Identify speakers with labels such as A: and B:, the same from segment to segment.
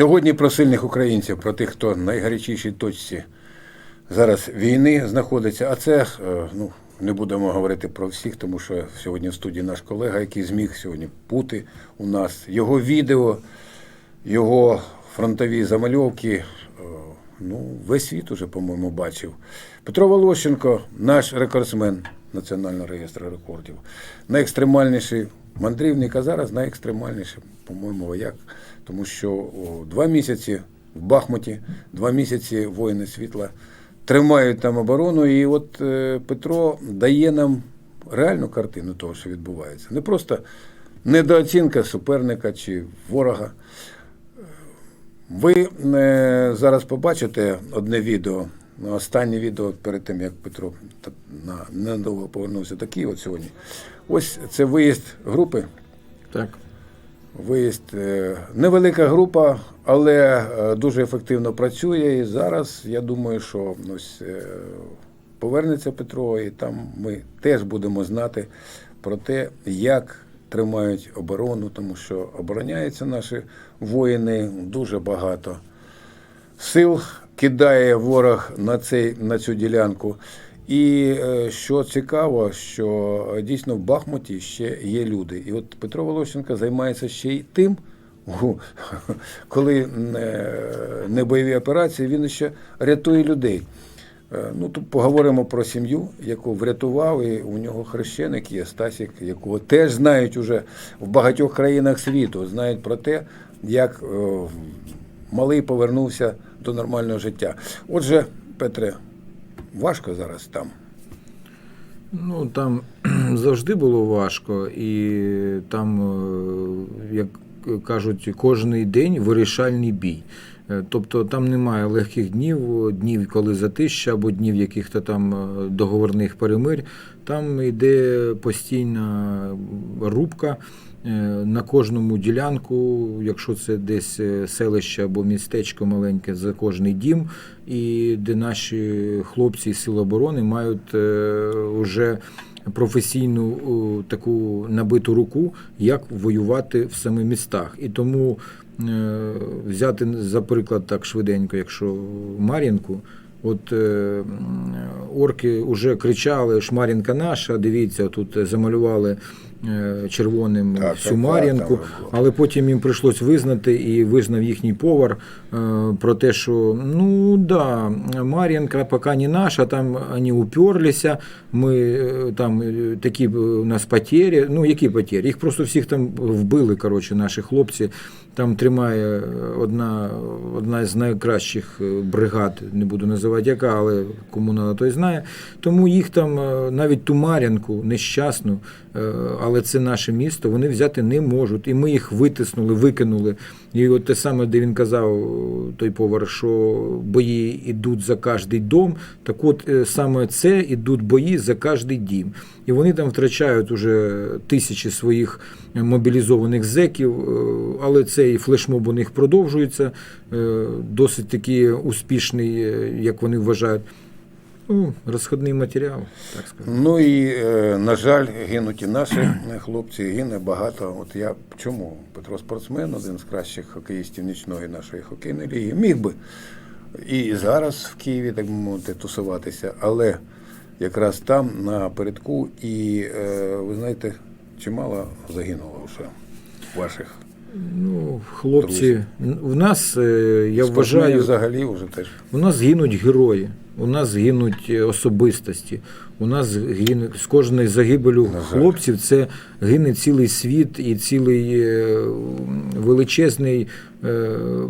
A: Сьогодні про сильних українців, про тих, хто в найгарячішій точці зараз війни знаходиться. А це е, ну, не будемо говорити про всіх, тому що сьогодні в студії наш колега, який зміг сьогодні бути у нас. Його відео, його фронтові замальовки. е, Ну, весь світ уже, по-моєму, бачив. Петро Волощенко, наш рекордсмен Національного реєстру рекордів. Найекстремальніший мандрівник, а зараз найекстремальніший, по-моєму, вояк. Тому що два місяці в Бахмуті, два місяці воїни світла тримають там оборону. І от е, Петро дає нам реальну картину того, що відбувається. Не просто недооцінка суперника чи ворога. Ви е, зараз побачите одне відео. Останнє відео перед тим, як Петро недовго повернувся до Києва сьогодні. Ось це виїзд групи.
B: Так.
A: Виїзд е, невелика група, але е, дуже ефективно працює. І зараз я думаю, що ось е, повернеться Петро, і там ми теж будемо знати про те, як тримають оборону, тому що обороняються наші воїни дуже багато сил кидає ворог на, цей, на цю ділянку. І е, що цікаво, що е, дійсно в Бахмуті ще є люди. І от Петро Волощенко займається ще й тим, коли не, не бойові операції, він ще рятує людей. Е, Ну, тут поговоримо про сім'ю, яку врятував, і у нього хрещеник є Стасік, якого теж знають уже в багатьох країнах світу, знають про те, як е, малий повернувся до нормального життя. Отже, Петре, важко зараз там.
B: Ну там завжди було важко, і там, е, як кажуть, кожний день вирішальний бій. Е, Тобто там немає легких днів, днів, коли затища, або днів яких-то там е, договорних перемирь. Там йде постійна рубка на кожному ділянку, якщо це десь е, селище або містечко маленьке за кожний дім, і де наші хлопці Сил оборони мають вже професійну таку набиту руку, як воювати в самих містах. І тому е, взяти за приклад так швиденько, якщо Мар'їнку. От е, орки вже кричали, Шмарінка наша, дивіться, тут замалювали е, червоним
A: Так,
B: всю
A: так, так,
B: Мар'їнку, але потім їм прийшлось визнати і визнав їхній повар е, про те, що ну да, Мар'їнка поки не наша, там вони уперлися, ми е, там е, такі е, у нас потері. Ну які потері? Їх просто всіх там вбили, коротше, наші хлопці. Там тримає одна, одна з найкращих е, бригад, не буду називати яка, але кому надо, той знає. Тому їх там е, навіть ту Мар'янку нещасну, е, але це наше місто, вони взяти не можуть. І ми їх витиснули, викинули. І от те саме, де він казав, той повар, що бої йдуть за кожний дом, так от е, саме це йдуть бої за кожний дім. І вони там втрачають уже тисячі своїх мобілізованих зеків, е, але цей флешмоб у них продовжується, е, досить такий успішний, як вони вважають. Ну, розходний матеріал, так сказати.
A: Ну і, е, на жаль, гинуть і наші хлопці, гине багато. От я чому? Петро спортсмен, один з кращих хокеїстів нічної нашої хокейної ліги. Міг би і зараз в Києві, так мовити, тусуватися, але якраз там, на передку, і е, ви знаєте, чимало загинуло вже ваших.
B: Ну, хлопці, в нас, е, я вважаю,
A: взагалі вже теж.
B: У нас гинуть герої, у нас гинуть е, особистості. У нас гине з кожної загибелю хлопців це гине цілий світ і цілий е, величезний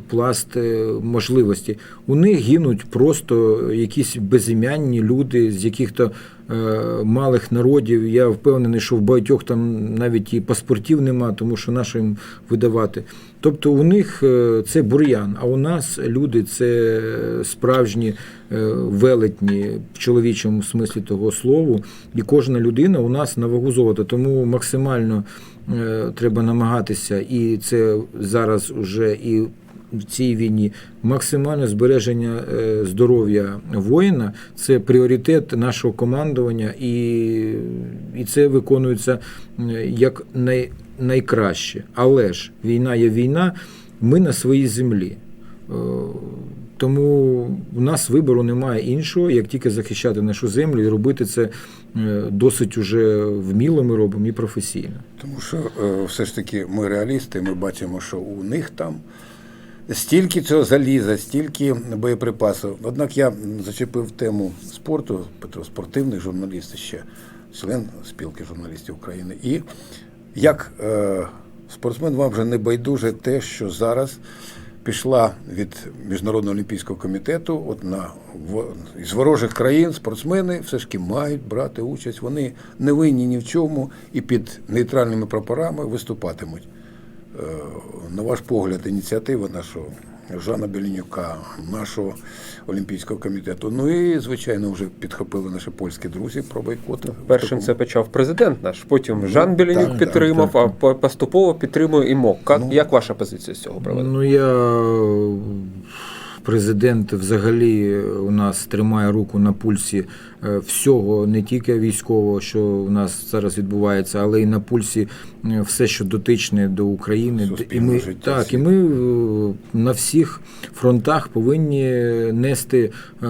B: пласт можливості. У них гинуть просто якісь безім'янні люди з яких-то е, малих народів. Я впевнений, що в багатьох там навіть і паспортів нема, тому що на що їм видавати. Тобто у них е, це бур'ян, а у нас люди це справжні е, велетні в чоловічому смислі того слову. І кожна людина у нас на вагу золота. Тому максимально е, треба намагатися, і це зараз уже і в цій війні максимальне збереження е, здоров'я воїна це пріоритет нашого командування, і, і це виконується е, як най, найкраще. Але ж війна є війна. ми на своїй землі. Е, Тому в нас вибору немає іншого, як тільки захищати нашу землю і робити це досить уже вміло ми робимо і професійно.
A: Тому що все ж таки ми реалісти, ми бачимо, що у них там стільки цього заліза, стільки боєприпасів. Однак я зачепив тему спорту, Петро, спортивний журналіст ще, член спілки журналістів України. І як е, спортсмен вам вже не байдуже те, що зараз пішла від Міжнародного олімпійського комітету, от на в- з ворожих країн спортсмени все ж таки мають брати участь. Вони не винні ні в чому і під нейтральними прапорами виступатимуть. Е, На ваш погляд, ініціатива нашого Жана Белінюка, нашого Олімпійського комітету. Ну і, звичайно, вже підхопили наші польські друзі про бойкот.
C: Першим це почав президент наш, потім Жан Беленюк
A: так,
C: підтримав,
B: так,
C: а поступово підтримує і МОК. Як,
A: Ну.
C: як ваша позиція з цього приводу?
B: Ну я президент взагалі у нас тримає руку на пульсі всього, не тільки військового, що у нас зараз відбувається, але й на пульсі е, все, що дотичне до України. І ми,
A: життя
B: так, і ми е, на всіх фронтах повинні нести е,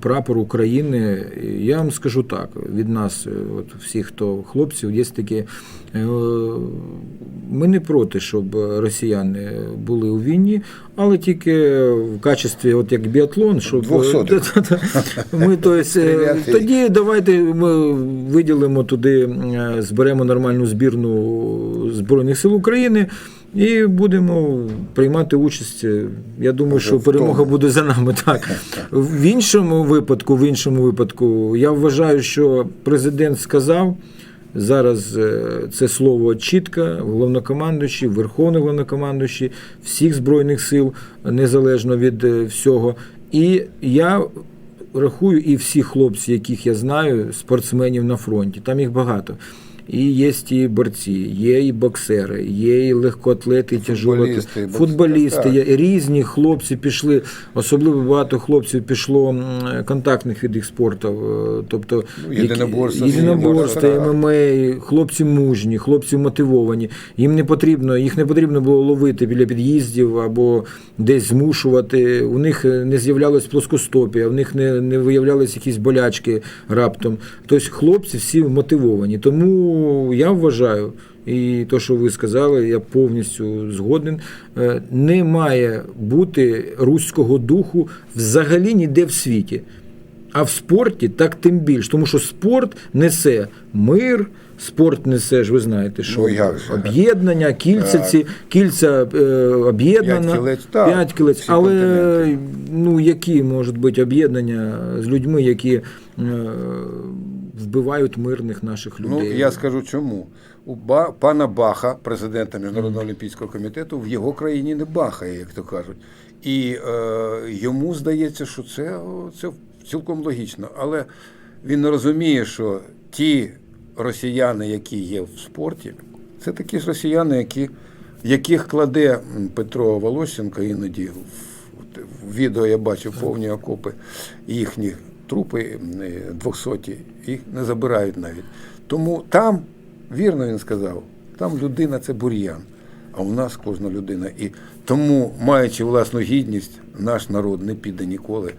B: прапор України. Я вам скажу так: від нас, е, от всіх, хто хлопців, є такі. е, Ми не проти, щоб росіяни були у війні, але тільки в качестві, от як біатлон, щоб
A: Двохсотих.
B: ми то есть, е. Тоді давайте ми виділимо туди, е, зберемо нормальну збірну Збройних сил України. І будемо приймати участь. Я думаю, що перемога буде за нами. Так в іншому випадку, в іншому випадку, я вважаю, що президент сказав. Зараз е, це слово чітко, головнокомандуючий, верховний головнокомандуючий всіх збройних сил, незалежно від е, всього. І я рахую, і всі хлопці, яких я знаю, спортсменів на фронті, там їх багато. І є і борці, є і боксери, є і легкоатлети, і тяжолоатлети,
A: Футболісти.
B: Є різні хлопці пішли, особливо багато хлопців пішло контактних від їх спорту. е, Тобто
A: Ну, єдиноборства.
B: ММА, хлопці мужні, хлопці мотивовані. Їм не потрібно, їх не потрібно було ловити біля під'їздів або десь змушувати. У них е, не з'являлась плоскостопія, у них не, не виявлялись якісь болячки раптом. Тобто хлопці всі мотивовані. Тому я вважаю. І то, що ви сказали, я повністю згоден. Е, Не має бути руського духу взагалі ніде в світі. А в спорті так тим більш, тому що спорт несе мир, спорт несе ж, ви знаєте, що
A: Ну,
B: об'єднання, кільця ці, кільця е, об'єднана,
A: П'ять кілець,
B: п'ять кілець. Але
A: континенти.
B: ну, які можуть бути об'єднання з людьми, які е, вбивають мирних наших людей.
A: Ну, я скажу чому. У ба, пана Баха, президента Міжнародного олімпійського комітету, в його країні не бахає, як то кажуть. І е, йому здається, що це, це цілком логічно. Але він не розуміє, що ті росіяни, які є в спорті, це такі ж росіяни, які, яких кладе Петро Волощенко іноді в, відео я бачив повні окопи їхні трупи е, двохсоті, їх не забирають навіть. Тому там, вірно він сказав, там людина це бур'ян, а у нас кожна людина. І тому, маючи власну гідність, наш народ не піде ніколи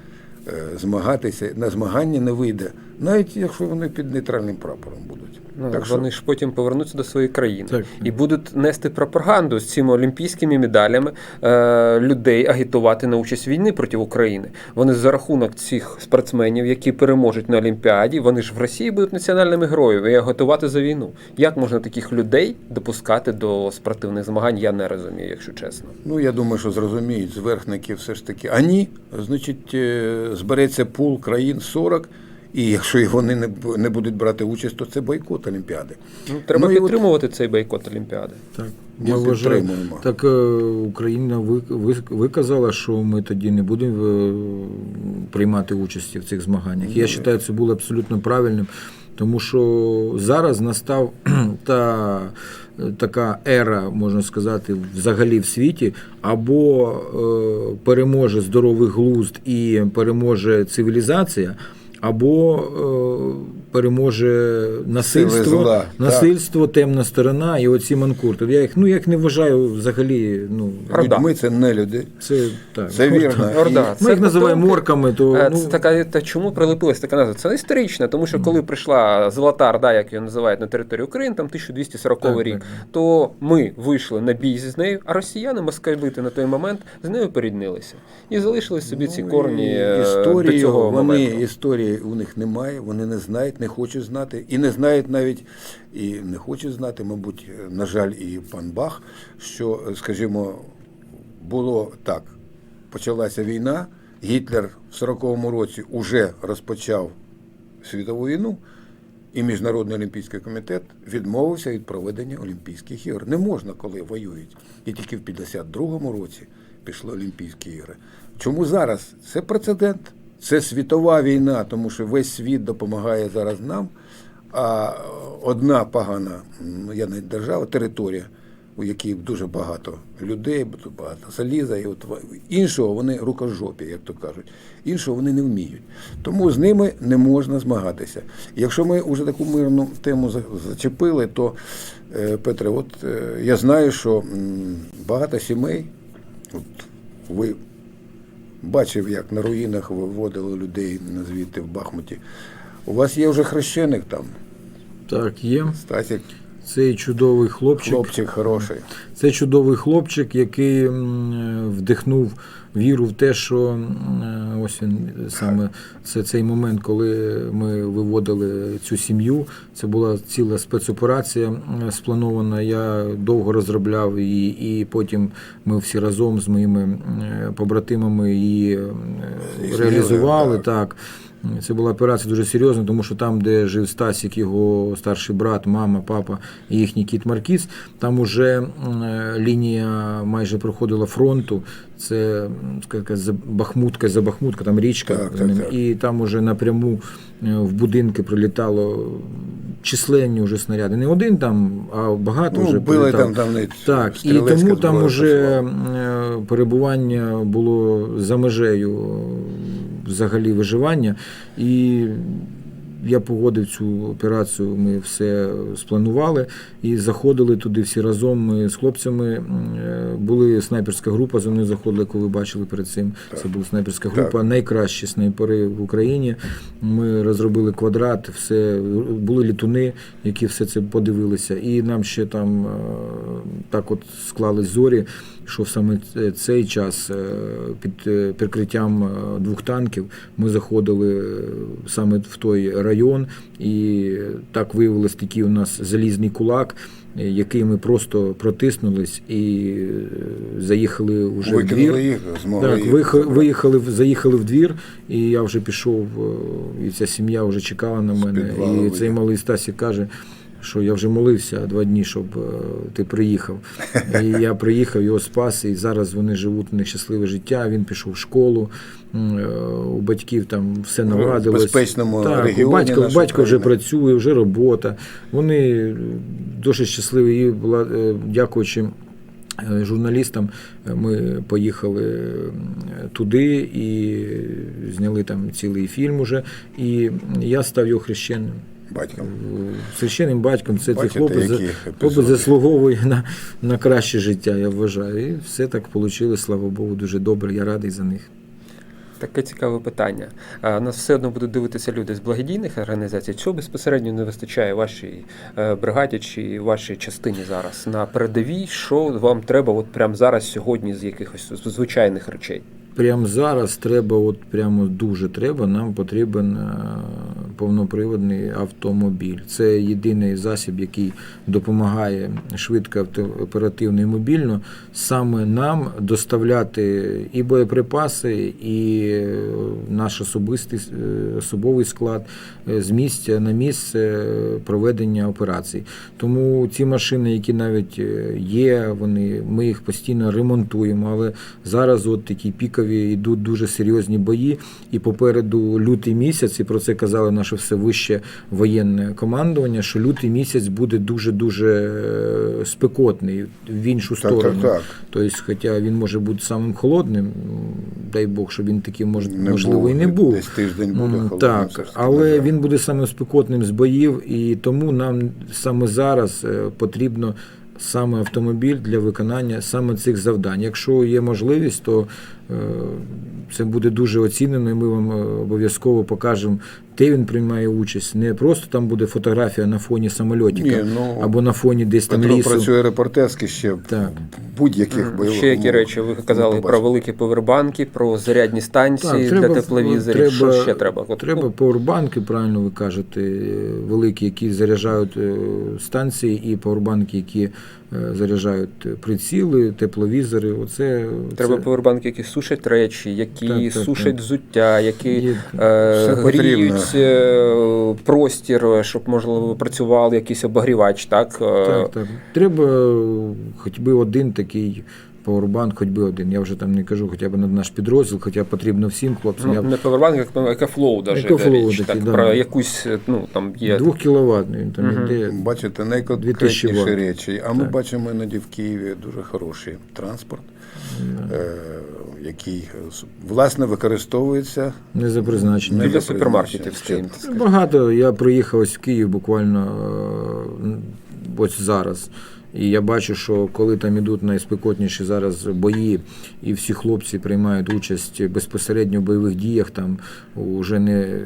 A: е, змагатися. На змагання не вийде, навіть якщо вони під нейтральним прапором будуть.
C: Ну,
A: так що
C: ж потім повернуться до своєї країни
B: Так.
C: і будуть нести пропаганду з цими олімпійськими медалями е, людей агітувати на участь війни проти України. Вони за рахунок цих спортсменів, які переможуть на Олімпіаді, вони ж в Росії будуть національними героями і готувати за війну. Як можна таких людей допускати до спортивних змагань? Я не розумію, якщо чесно.
A: Ну, я думаю, що зрозуміють зверхники все ж таки. А ні, значить, е, збереться пул країн 40, і якщо вони не, не будуть брати участь, то це бойкот Олімпіади.
C: Ну, треба
A: Ну, і от-
C: підтримувати цей бойкот Олімпіади.
B: Так,
A: Ми
B: ми вважаємо.
A: підтримуємо.
B: Так е, Україна ви- ви- виказала, що ми тоді не будемо е, приймати участі в цих змаганнях. Я вважаю, це було абсолютно правильним, тому що зараз настав та така ера, можна сказати, взагалі в світі, або е, переможе здоровий глузд і переможе цивілізація, або е, переможе насильство,
A: зла,
B: насильство, темна сторона і оці манкурти. Я їх, ну, я їх не вважаю взагалі. Ну,
C: Орда.
A: Людьми це не люди.
B: це так.
A: Це вірно.
C: Орда.
B: Ми їх називаємо морками, то
C: Е,
B: ну,
C: Це така та чому прилепилась така назва? Це історично, тому що коли прийшла Золота Орда, як її називають на територію України, там 1240
B: Так,
C: рік,
B: так.
C: то ми вийшли на бій з нею, а росіяни москалити на той момент з нею поріднилися і залишили собі ці
A: Ну,
C: корні е,
A: історії,
C: до цього
A: вони,
C: моменту.
A: Історії у них немає, вони не знають, не хочуть знати. І не знають навіть, і не хочуть знати, мабуть, на жаль, і пан Бах, що, скажімо, було так. Почалася війна, Гітлер в 40-му році вже розпочав світову війну, і Міжнародний олімпійський комітет відмовився від проведення Олімпійських ігор. Не можна, коли воюють. І тільки в 52-му році пішли Олімпійські ігри. Чому зараз? Це прецедент. Це світова війна, тому що весь світ допомагає зараз нам. А одна погана, я не держава, територія, у якій дуже багато людей, багато заліза, і от іншого вони рукожопі, як то кажуть. Іншого вони не вміють. Тому з ними не можна змагатися. Якщо ми вже таку мирну тему зачепили, то е, Петре, от е, я знаю, що багато сімей, от ви бачив, як на руїнах виводили людей звідти в Бахмуті. У вас є вже хрещеник там,
B: так є.
A: Стасік,
B: Цей чудовий хлопчик.
A: хлопчик хороший.
B: Це чудовий хлопчик, який вдихнув віру в те, що ось він саме це цей момент, коли ми виводили цю сім'ю. Це була ціла спецоперація спланована. Я довго розробляв її, і потім ми всі разом з моїми побратимами її реалізували.
A: так.
B: Так. Це була операція дуже серйозна, тому що там, де жив Стасік, його старший брат, мама, папа і їхній кіт Маркіз, там уже лінія майже проходила фронту. Це за Бахмутка, за Бахмутка, там річка,
A: Так, так, так.
B: і там уже напряму е, в будинки прилітало численні вже снаряди. Не один там, а багато
A: Ну,
B: вже
A: били
B: прилітало.
A: там, там
B: Так, і тому там уже е, перебування було за межею е, взагалі виживання. І я погодив цю операцію, ми все спланували і заходили туди всі разом. Ми з хлопцями е, були снайперська група, за мною заходили, ви бачили перед цим. Це була снайперська група,
A: Так.
B: найкращі снайпери в Україні. Ми розробили квадрат, все були літуни, які все це подивилися. І нам ще там е, так от склались зорі, що саме цей час е, під е, прикриттям е, двох танків ми заходили е, саме в той район, і так виявилось такий у нас залізний кулак. е, Який ми просто протиснулись і е, заїхали вже в двір.
A: Їх,
B: Так,
A: їх
B: виїхали, в- заїхали в двір, і я вже пішов, е, і ця сім'я вже чекала на мене. І цей малий Стасік каже, що я вже молився два дні, щоб е, ти приїхав. І я приїхав, його спас, і зараз вони живуть у них щасливе життя. Він пішов в школу, е, у батьків там все наладилось.
A: безпечному
B: так,
A: регіоні нашої
B: батько вже працює, вже робота. Вони дуже щасливі. І була, е, дякуючи журналістам, ми поїхали туди і зняли там цілий фільм уже. І я став його хрещеним.
A: Батьком.
B: Священним батьком це цей хлопець, хлопець заслуговує на, на краще життя, я вважаю. І все так вийшло, слава Богу, дуже добре. Я радий за них.
C: Таке цікаве питання. А, Нас все одно будуть дивитися люди з благодійних організацій. Чого безпосередньо не вистачає вашій е, бригаді чи вашій частині зараз на передовій? Що вам треба от прямо зараз, сьогодні, з якихось звичайних речей?
B: Прямо зараз треба, от прямо дуже треба. Нам потрібен е, повноприводний автомобіль. Це єдиний засіб, який допомагає швидко, оперативно і мобільно саме нам доставляти і боєприпаси, і е, наш особистий е, особовий склад з місця на місце проведення операцій. Тому ці машини, які навіть є, вони ми їх постійно ремонтуємо. Але зараз от такі пікові йдуть дуже серйозні бої. І попереду лютий місяць, і про це казали наше все вище воєнне командування. Що лютий місяць буде дуже дуже спекотний в іншу
A: Так,
B: сторону.
A: так, так.
B: Тобто, хоча він може бути самим холодним, дай Бог, щоб він таким мож,
A: Не
B: можливо
A: був,
B: і не був.
A: десь тиждень буде
B: М,
A: холодно,
B: Так, але
A: да.
B: він буде саме спекотним з боїв, і тому нам саме зараз е, потрібно саме автомобіль для виконання саме цих завдань. Якщо є можливість, то е, це буде дуже оцінено, і ми вам е, обов'язково покажемо, де він приймає участь. Не просто там буде фотографія на фоні самольотика
A: Ні, ну,
B: або на фоні десь там
A: Петро
B: лісу.
A: працює репортерськи ще
B: Так.
A: будь-яких бойових
C: Ще які речі ви казали про великі повербанки, про зарядні станції
B: Так,
C: для тепловізорів. Що ще треба? От,
B: Треба
C: ну,
B: пауербанки, правильно ви кажете, великі, які заряджають е, станції, і пауербанки, які заряджають е, приціли, тепловізори. Оце
C: Треба
B: це
C: повербанки, які сушать речі, які
B: Так, так,
C: сушать
B: так.
C: взуття, які
B: Є-
C: е, гріють е, простір, щоб можливо працював якийсь обогрівач, так? Е,
B: так, так. Треба е, хоч би один такий пауербанк, хоч би один. Я вже там не кажу, хоча б на наш підрозділ, хоча потрібно всім хлопцям.
C: Ну,
B: Я
C: не повербанк, як ну, екофлоу даже
B: Екофлоу
C: річ,
B: такий,
C: так,
B: да.
C: про якусь, ну, там є
B: Двох кіловатний він там
C: Мгм.
B: іде.
A: Бачите,
B: 2000
A: найконкретніші речі. А ми бачимо іноді в Києві дуже хороший транспорт, е, який е, власне використовується.
B: Не за призначенням.
A: Не
C: біля супермаркетів
B: Багато. Я приїхав ось в Київ буквально е, ось зараз. І я бачу, що коли там ідуть найспекотніші зараз бої, і всі хлопці приймають участь безпосередньо в бойових діях, там уже не.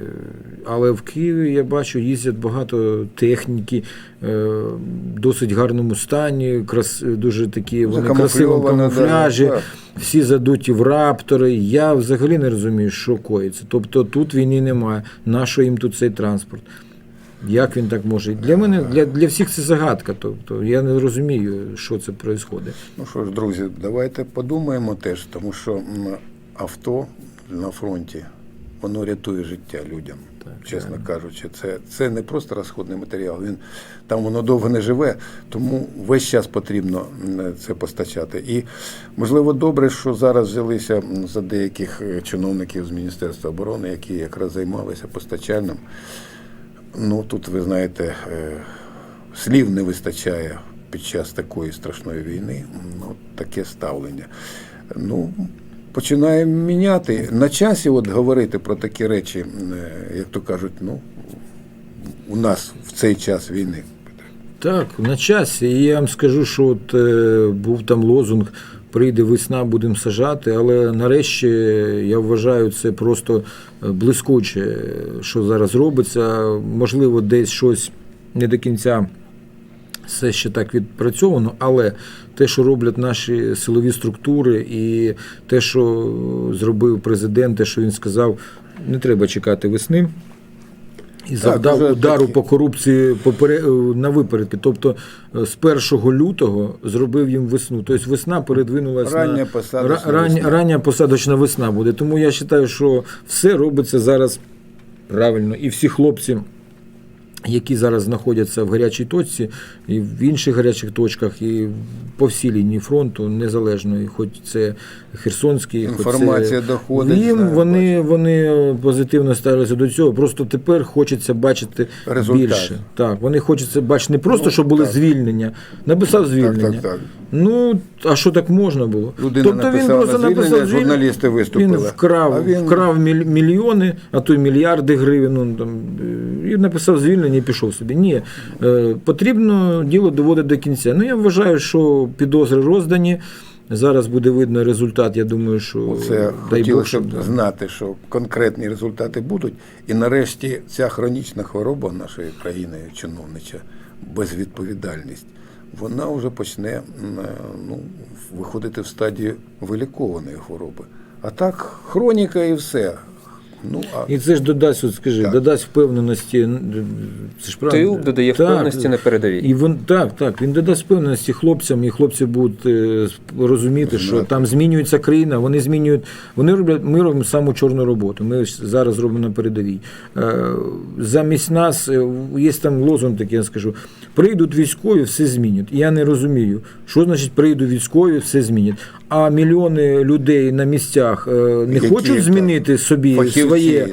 B: Але в Києві я бачу, їздять багато техніки, е, в досить гарному стані, крас, дуже такі вони
A: да,
B: камуфляжі всі задуті в раптори. Я взагалі не розумію, що коїться. Тобто тут війни немає. Нащо їм тут цей транспорт? Як він так може? Для мене, для, для всіх це загадка. Тобто я не розумію, що це відбувається.
A: Ну що ж, друзі, давайте подумаємо теж, тому що авто на фронті воно рятує життя людям. чесно кажучи, це, це не просто розходний матеріал. Він там воно довго не живе, тому весь час потрібно це постачати. І можливо добре, що зараз взялися за деяких е, чиновників з Міністерства оборони, які якраз займалися постачальним. Ну тут ви знаєте, е, слів не вистачає під час такої страшної війни. Ну, таке ставлення. Ну, починаємо міняти. На часі от говорити про такі речі, е, як то кажуть, ну, у нас в цей час війни.
B: Так, на часі. І я вам скажу, що от, е, був там лозунг. Прийде весна, будемо сажати, але нарешті я вважаю це просто е, блискуче, що зараз робиться. Можливо, десь щось не до кінця все ще так відпрацьовано, але те, що роблять наші силові структури, і те, що зробив президент, те, що він сказав, не треба чекати весни. І завдав
A: так,
B: удару
A: такі-
B: по корупції е, на випередки. Тобто е, з 1 лютого зробив їм весну. Тобто весна передвинулася
A: Рання
B: на
A: посадочна
B: Ра- рання,
A: весна.
B: рання посадочна весна буде. Тому я вважаю, що все робиться зараз правильно. І всі хлопці, які зараз знаходяться в гарячій точці, і в інших гарячих точках, і по всій лінії фронту, незалежно, і хоч це Херсонський, хоч це...
A: доходить,
B: Їм
A: знаю,
B: вони, вони позитивно ставилися до цього. Просто тепер хочеться бачити
A: Результат.
B: більше. Так, вони хочеться бачити не просто,
A: Ну,
B: щоб були
A: так.
B: звільнення. Написав звільнення.
A: Так, так, так.
B: Ну, а що так можна було?
A: Людина
B: тобто він просто написав звільнення,
A: журналісти виступили.
B: Він вкрав,
A: А він-
B: вкрав міль- мільйони, а то й мільярди гривень. Ну, там, е, і написав звільнення і пішов собі. Ні, е, потрібно діло доводити до кінця. Ну, я вважаю, що підозри роздані. Зараз буде видно результат. Я думаю, що
A: Це хотілося
B: щоб
A: б знати, що конкретні результати будуть. І нарешті ця хронічна хвороба нашої країни, чиновнича, безвідповідальність, вона вже почне е, ну, виходити в стадію вилікованої хвороби. А так, хроніка і все. Ну, а
B: І це ж додасть, от скажи,
A: Так.
B: додасть впевненості. Це ж правда.
C: Тил додає
B: Так.
C: впевненості на передовій.
B: І він так, так, він додасть впевненості хлопцям, і хлопці будуть е, розуміти, що
A: Знати.
B: там змінюється країна, вони змінюють, вони роблять, ми робимо саму чорну роботу. Ми зараз робимо на передовій. Е, Замість нас е, є там лозунг такий, я скажу: прийдуть військові, все змінять. Я не розумію, що значить прийдуть військові, все змінять. А мільйони людей на місцях е, не
A: Які,
B: хочуть
A: так,
B: змінити собі
A: фахівці,
B: своє,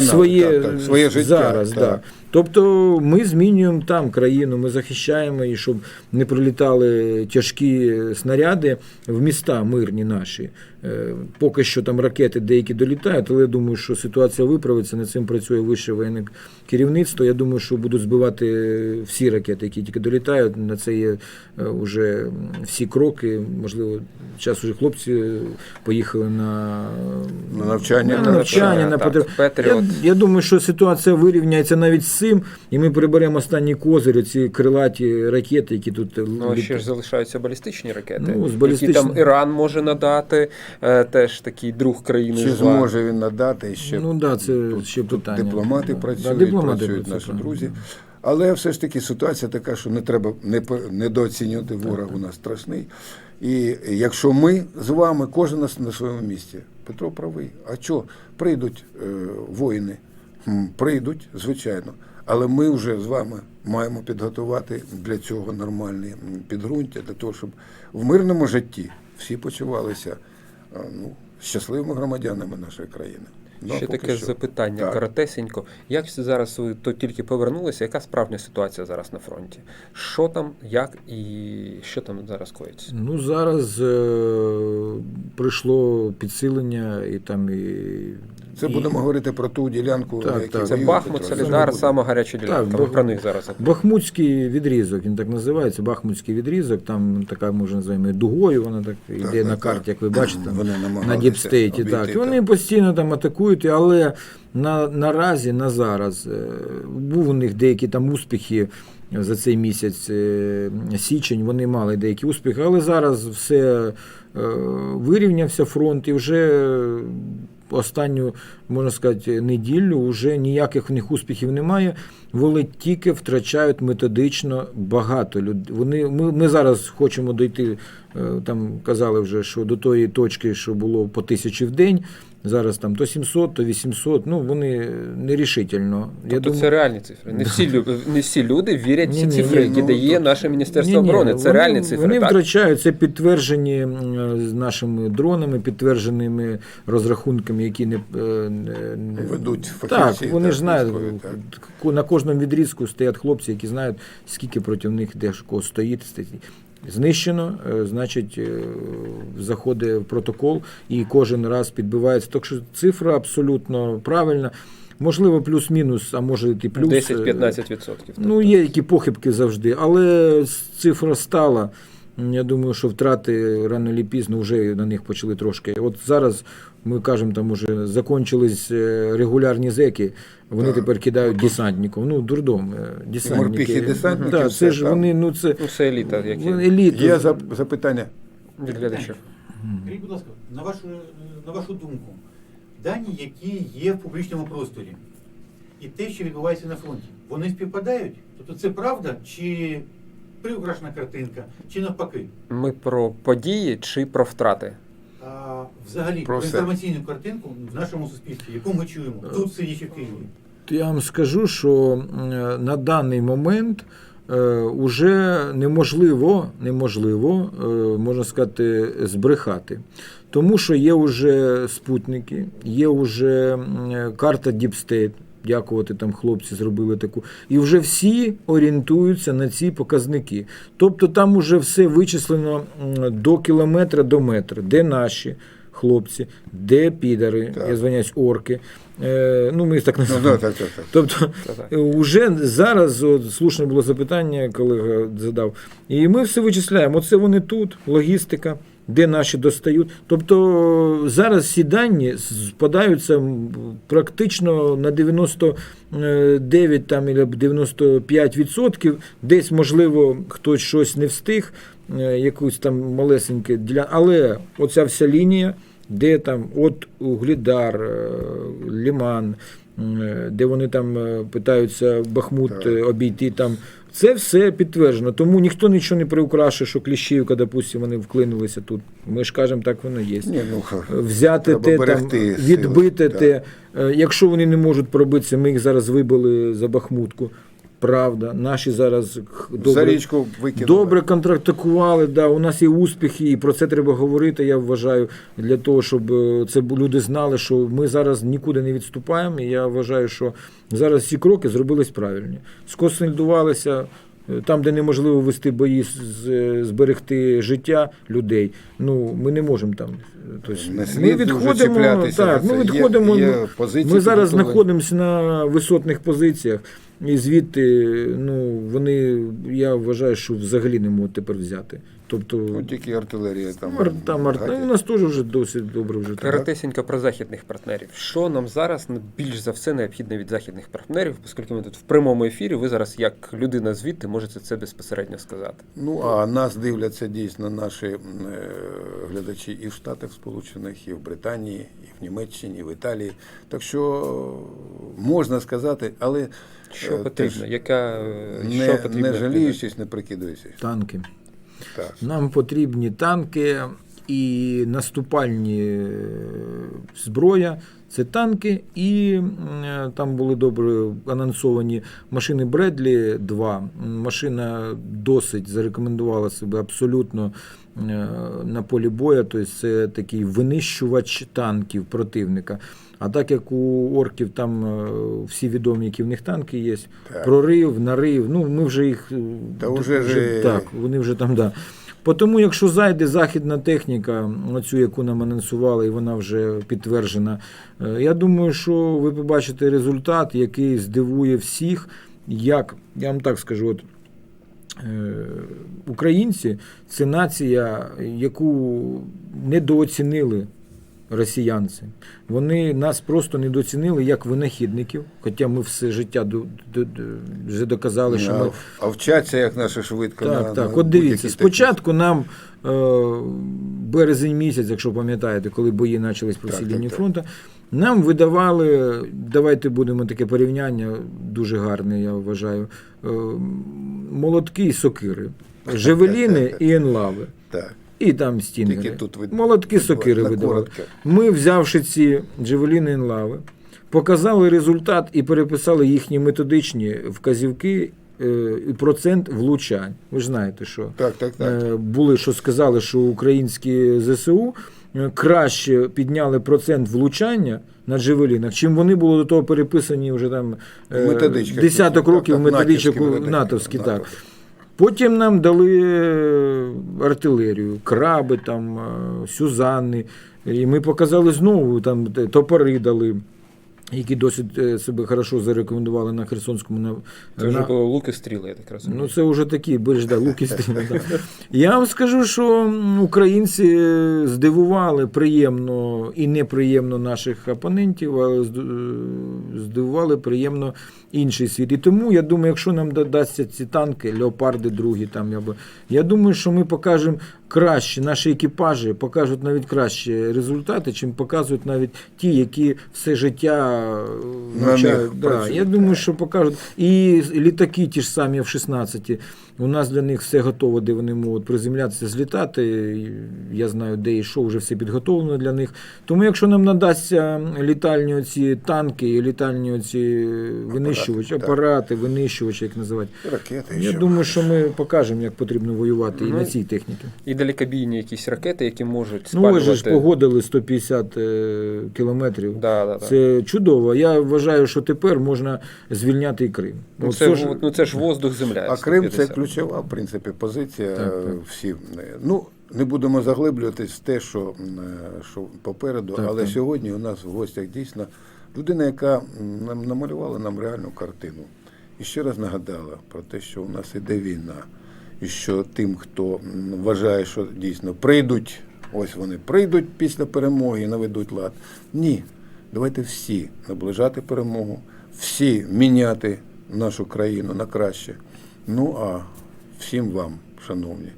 B: своє,
A: так, так, своє життя,
B: зараз.
A: так.
B: Да. Тобто ми змінюємо там країну, ми захищаємо і щоб не прилітали тяжкі снаряди в міста мирні наші. Е, Поки що там ракети деякі долітають, але я думаю, що ситуація виправиться. Над цим працює вище воєнне керівництво. Я думаю, що будуть збивати всі ракети, які тільки долітають. На це є вже всі кроки. Можливо, час уже хлопці поїхали на,
A: На навчання.
B: на
A: На
B: навчання, на
C: так,
B: потреб... Я, я думаю, що ситуація вирівняється навіть з цим, і ми приберемо останні козирі, ці крилаті ракети, які тут
C: Ну,
B: літ-
C: ще ж залишаються балістичні ракети,
B: Ну, з
C: які
B: балістичні-
C: там Іран може надати, е, теж такий друг країни.
A: Чи зможе він надати ще
B: Ну да, це
A: Тут-
B: ще
A: тут
B: питання.
A: Дипломати
B: Да,
A: працюють,
B: да, дипломати
A: працюють
B: працюють,
A: наші
B: правильно.
A: друзі. Але все ж таки ситуація така, що не треба не недооцінювати ворог у нас страшний. І якщо ми з вами, кожен нас на своєму місці, Петро правий. А що, прийдуть е, воїни? Прийдуть, звичайно. Але ми вже з вами маємо підготувати для цього нормальні підґрунтя, для того, щоб в мирному житті всі почувалися е, ну, щасливими громадянами нашої країни. Ну, а
C: Ще таке
A: що.
C: запитання
A: Так.
C: коротесенько. Як зараз ви то тільки повернулися? Яка справжня ситуація зараз на фронті? Що там, як і що там зараз коїться?
B: Ну, зараз е, прийшло підсилення і там і.
A: Це
B: і-
A: будемо говорити про ту ділянку,
B: Так, так.
C: Це Бахмут,
A: Петро.
C: Солідар, сама гаряча ділянка. Ми
B: Бах-
C: про них зараз.
B: Бахмутський відрізок, він так називається. Бахмутський відрізок, там така можна називаємо дугою, вона так йде
A: Так,
B: на
A: так,
B: карті, як ви бачите.
A: Вони
B: на діпстейті. Так. І вони постійно там атакують, але на, наразі, на зараз, е, був у них деякі там успіхи за цей місяць е, січень, вони мали деякі успіхи, але зараз все е, вирівнявся фронт і вже. Останню, можна сказати, неділю вже ніяких в них успіхів немає. Вони тільки втрачають методично багато людей. Вони, ми, ми зараз хочемо дойти, е, там казали вже, що до тої точки, що було по тисячі в день, зараз там то 700, то 800, ну вони нерішительно.
C: Тобто це реальні цифри. Не всі, лю- не всі люди вірять в ці цифри,
B: ні,
C: які
A: ну,
C: дає
A: тут-
C: наше Міністерство
B: Ні-ні,
C: оборони. Це
B: вони-
C: реальні цифри.
B: Вони
C: так?
B: втрачають це підтверджені з нашими дронами, підтвердженими розрахунками, які не, е, не- не-
A: Ведуть фахівці,
B: Так, вони
A: так,
B: ж знають,
A: військові,
B: на кожному відрізку стоять хлопці, які знають, скільки проти них де кого стоїть. Знищено, е, значить, е, заходить в протокол і кожен раз підбивається. Так що цифра абсолютно правильна. Можливо, плюс-мінус, а може і плюс. е,
C: 10-15%.
B: Ну, є які похибки завжди, але цифра стала. Я думаю, що втрати рано чи пізно вже на них почали трошки. От зараз ми кажемо, там уже закончились е, регулярні зеки, вони
A: Так.
B: тепер кидають десантників. Ну, дурдом. е, Десантники.
A: морпіхи, десантники,
B: Да,
A: все
B: це ж
A: там.
B: вони, ну це
C: Ну, це еліта, які
B: еліти.
A: Є зап- запитання.
C: від глядачів.
D: Скажіть, будь ласка, на вашу, на вашу думку, дані, які є в публічному просторі, і те, що відбувається на фронті, вони співпадають? Тобто це правда чи приукрашена картинка, чи навпаки?
C: Ми про події чи про втрати?
D: А, взагалі,
A: Про
D: інформаційну картинку в нашому суспільстві, яку ми чуємо, тут сидячи в Києві.
B: Я вам скажу, що е, на даний момент е, уже неможливо, неможливо, е, можна сказати, збрехати. Тому що є вже спутники, є вже карта Діпстейт. Дякувати там хлопці зробили таку. І вже всі орієнтуються на ці показники. Тобто там уже все вичислено до кілометра до метра, де наші хлопці, де підари,
A: Так.
B: я звиняюсь, орки. Е, ну, ми їх так
A: Ну,
B: називаємо.
A: да, так, так, так.
B: Тобто
C: Та-так.
B: е, зараз от, слушне було запитання, колега задав. І ми все вичисляємо. Оце вони тут, логістика, де наші достають. Тобто зараз всі дані спадаються практично на 99 там, або 95%. Десь, можливо, хтось щось не встиг, е, якусь там малесеньке діля. Але оця вся лінія, де там от Углідар, е, Ліман, е, де вони там питаються Бахмут
A: Так.
B: обійти там. Це все підтверджено. Тому ніхто нічого не приукрашує, що Кліщівка, допустимо, вони вклинулися тут. Ми ж кажемо, так воно є.
A: Ні, ну.
B: Взяти те, там, відбити
A: сили,
B: те. Е, Якщо вони не можуть пробитися, ми їх зараз вибили за Бахмутку. Правда. Наші зараз х-
A: За
B: добре,
A: річку
B: добре контрактували. Да, у нас є успіхи, і про це треба говорити. Я вважаю, для того, щоб е, це люди знали, що ми зараз нікуди не відступаємо. І я вважаю, що зараз всі кроки зробились правильні. Сконсолідувалися. е, Там, де неможливо вести бої, з- зберегти життя людей, ну ми не можемо там. е, Тобто, ми відходимо, так, ми.
A: Є-
B: відходимо.
A: є позиції
B: ми зараз знаходимося на висотних позиціях, і звідти ну, вони, я вважаю, що взагалі не можуть тепер взяти. Тобто,
A: Ну, тільки артилерія там.
B: ар- там арт-
A: гатять.
B: у нас теж вже досить добре вже. так.
C: Коротесенько про західних партнерів. Що нам зараз ну, більш за все необхідно від західних партнерів, оскільки ми тут в прямому ефірі, ви зараз, як людина звідти, можете це безпосередньо сказати.
A: Ну, а нас дивляться дійсно наші е, глядачі і в Штатах Сполучених, і в Британії, і в Німеччині, і в Італії. Так що можна сказати, але
C: Що
A: е,
C: потрібно? Яка е,
A: не,
C: що потрібно?
A: не жаліючись, не прикидуючись.
B: Танки.
A: Так.
B: Нам потрібні танки і наступальні е, зброя. Це танки, і е, там були добре анонсовані машини Бредлі 2. Машина досить зарекомендувала себе абсолютно е, на полі бою. Тобто це такий винищувач танків противника. А так як у орків там е, всі відомі, які в них танки є,
A: Так.
B: прорив, нарив, ну ми вже їх е,
A: Та вже ж-
B: так, вони вже там, да. По Тому, якщо зайде західна техніка, оцю, яку нам анонсували, і вона вже підтверджена, е, я думаю, що ви побачите результат, який здивує всіх. Як, я вам так скажу, от, українці це нація, яку недооцінили росіянці. Вони нас просто недооцінили як винахідників, хоча ми все життя до- до- до- вже доказали, що ми.
A: А, вчаться, як наші швидко.
B: Так,
A: на,
B: так.
A: на
B: От дивіться, спочатку нам е, березень місяць, якщо пам'ятаєте, коли бої почались по всій лінії фронту, нам видавали, давайте будемо таке порівняння, дуже гарне, я вважаю, е, молотки і сокири, жевеліни і енлави.
A: Так.
B: І там стінгери.
A: Тільки тут ви-
B: Молотки сокири видавали. Ми, взявши ці джевеліни енлави, показали результат і переписали їхні методичні вказівки е, процент влучань. Ви ж знаєте, що
A: Так, так, так.
B: е, були, що сказали, що українські ЗСУ е, краще підняли процент влучання на джевелінах, чим вони були до того переписані вже там десяток років методичок натовські. Так. Потім нам дали е, артилерію, краби, там, е, сюзанни. І ми показали знову, там топори дали, які досить е, себе хорошо зарекомендували на Херсонському. На,
C: Це вже
B: на-
C: було луки стріли, я так розумію.
B: Ну, це вже такі, більш да, луки стріли. Да. Я вам скажу, що українці здивували приємно і неприємно наших опонентів, але е, здивували приємно інший світ. І тому я думаю, якщо нам додасться ці танки, леопарди другі, там я би. Я думаю, що ми покажемо краще, наші екіпажі покажуть навіть кращі результати, чим показують навіть ті, які все життя е, навчають. Да, я думаю, що покажуть. І літаки ті ж самі F-16. У нас для них все готово, де вони можуть приземлятися, злітати. Я знаю, де і що, вже все підготовлено для них. Тому якщо нам надасться літальні оці танки, і літальні оці винищувачі, апарати, винищувачі, як називати.
A: Ракети.
B: Я думаю, що ми покажемо, як потрібно воювати і
C: Ну,
B: на цій техніці.
C: І далекобійні якісь ракети, які можуть
B: Ну,
C: спалювати.
B: ось же ж погодили 150 е, кілометрів.
C: Да, да, да.
B: Це чудово. Я вважаю, що тепер можна звільняти і Крим.
C: Ну,
B: От
C: це, ж, ну, це ж воздух, земля.
A: А Крим це
C: 150.
A: Ключова, в принципі, позиція.
B: Так,
A: е,
B: так.
A: Всі. е, Ну, не будемо заглиблюватись в те, що, е, що попереду,
B: Так,
A: але
B: так.
A: сьогодні у нас в гостях дійсно людина, яка нам намалювала нам реальну картину. І ще раз нагадала про те, що у нас іде війна, і що тим, хто вважає, що дійсно прийдуть, ось вони прийдуть після перемоги і наведуть лад. Ні. Давайте всі наближати перемогу, всі міняти нашу країну на краще. Ну а всім вам, шановні,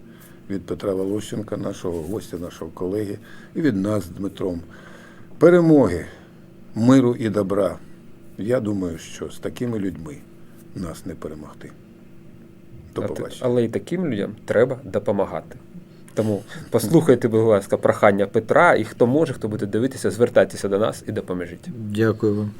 A: від Петра Волощенка, нашого гостя, нашого колеги, і від нас з Дмитром. Перемоги, миру і добра. Я думаю, що з такими людьми нас не перемогти. До побачення.
C: Але і таким людям треба допомагати. Тому послухайте, будь ласка, прохання Петра, і хто може, хто буде дивитися, звертайтеся до нас і допоможіть.
B: Дякую вам.